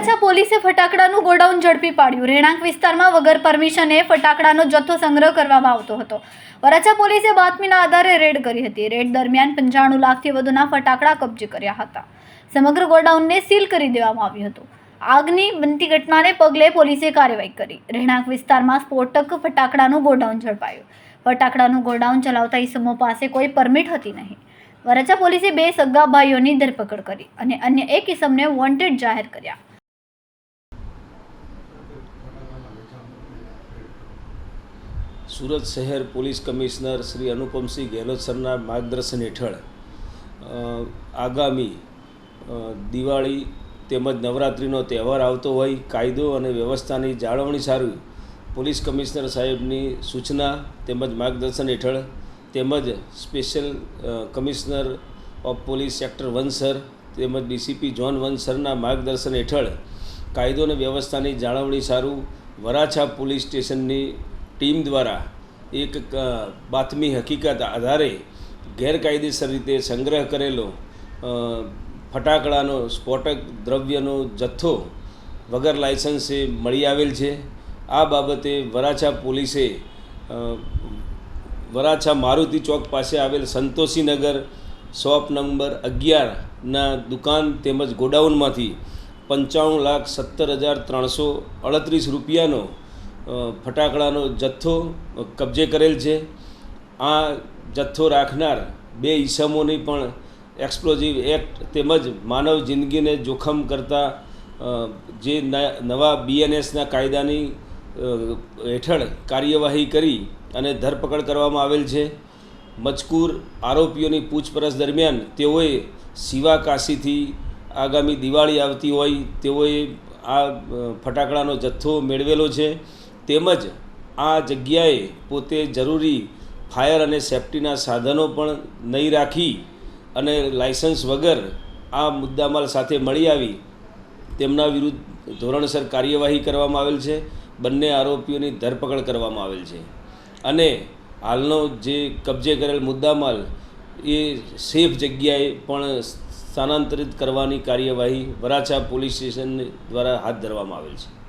વરાછા પોલીસે ફટાકડાનું ગોડાઉન ઝડપી પાડ્યું. રહેણાંક વિસ્તારમાં વગર પરમિશને ફટાકડાનો જથ્થો સંગ્રહ કરવામાં આવતો હતો. વરાછા પોલીસે બાતમીના આધારે રેડ કરી હતી. રેડ દરમિયાન પંચાણું લાખથી વધુના ફટાકડા કબજે કર્યા હતા. સમગ્ર ગોડાઉનને સીલ કરી દેવામાં આવ્યું હતું. આગની બનતી ઘટનાને પગલે પોલીસે કાર્યવાહી કરી. રહેણાંક વિસ્તારમાં સ્ફોટક ફટાકડાનું ગોડાઉન ઝડપાયું. ફટાકડાનું ગોડાઉન ચલાવતા ઈસમો પાસે કોઈ પરમિટ હતી નહીં. વરાછા પોલીસે બે સગા ભાઈઓની ધરપકડ કરી અને અન્ય એક ઇસમને વોન્ટેડ જાહેર કર્યા. સુરત શહેર પોલીસ કમિશનર શ્રી અનુપમસિંહ ગેહલોત સરના માર્ગદર્શન હેઠળ આગામી દિવાળી તેમજ નવરાત્રિનો તહેવાર આવતો હોય, કાયદો અને વ્યવસ્થાની જાળવણી સારું, પોલીસ કમિશનર સાહેબની સૂચના તેમજ માર્ગદર્શન હેઠળ તેમજ special commissioner of police sector one sir તેમજ ડીસીપી જોન વન સરના માર્ગદર્શન હેઠળ કાયદો અને વ્યવસ્થાની જાળવણી સારું, વરાછા પોલીસ સ્ટેશનની ટીમ દ્વારા એક બાતમી હકીકત આધારે ગેરકાયદેસર રીતે સંગ્રહ કરેલો ફટાકડાનો, સ્ફોટક દ્રવ્યનો જથ્થો વગર લાયસન્સે મળી આવેલ છે. આ બાબતે વરાછા પોલીસે વરાછા મારુતિ ચોક પાસે આવેલ સંતોષીનગર શોપ નંબર અગિયારના દુકાન તેમજ ગોડાઉનમાંથી પંચાણું લાખ સત્તર હજાર ત્રણસો અડત્રીસ રૂપિયાનો ફટાકડાનો જથ્થો કબજે કરેલ છે. આ જથ્થો રાખનાર બે ઈસમોની પણ એક્સપ્લોઝિવ એક્ટ તેમજ માનવ જિંદગીને જોખમ કરતા જે નવા બીએનએસના કાયદાની હેઠળ કાર્યવાહી કરી અને ધરપકડ કરવામાં આવેલ છે. મજકૂર આરોપીઓની પૂછપરછ દરમિયાન તેઓએ સિવા કાશીથી આગામી દિવાળી આવતી હોય તેઓએ આ ફટાકડાનો જથ્થો મેળવેલો છે. તેમજ આ જગ્યાએ પોતે જરૂરી ફાયર અને સેફટીના સાધનો પણ નહીં રાખી અને લાયસન્સ વગર આ મુદ્દામાલ સાથે મળી આવી, તેમના વિરુદ્ધ ધોરણસર કાર્યવાહી કરવામાં આવેલ છે. બંને આરોપીઓની ધરપકડ કરવામાં આવેલ છે. અને હાલનો જે કબજે કરેલ મુદ્દામાલ, એ સેફ જગ્યાએ પણ સ્થાનાંતરિત કરવાની કાર્યવાહી વરાછા પોલીસ સ્ટેશન દ્વારા હાથ ધરવામાં આવેલ છે.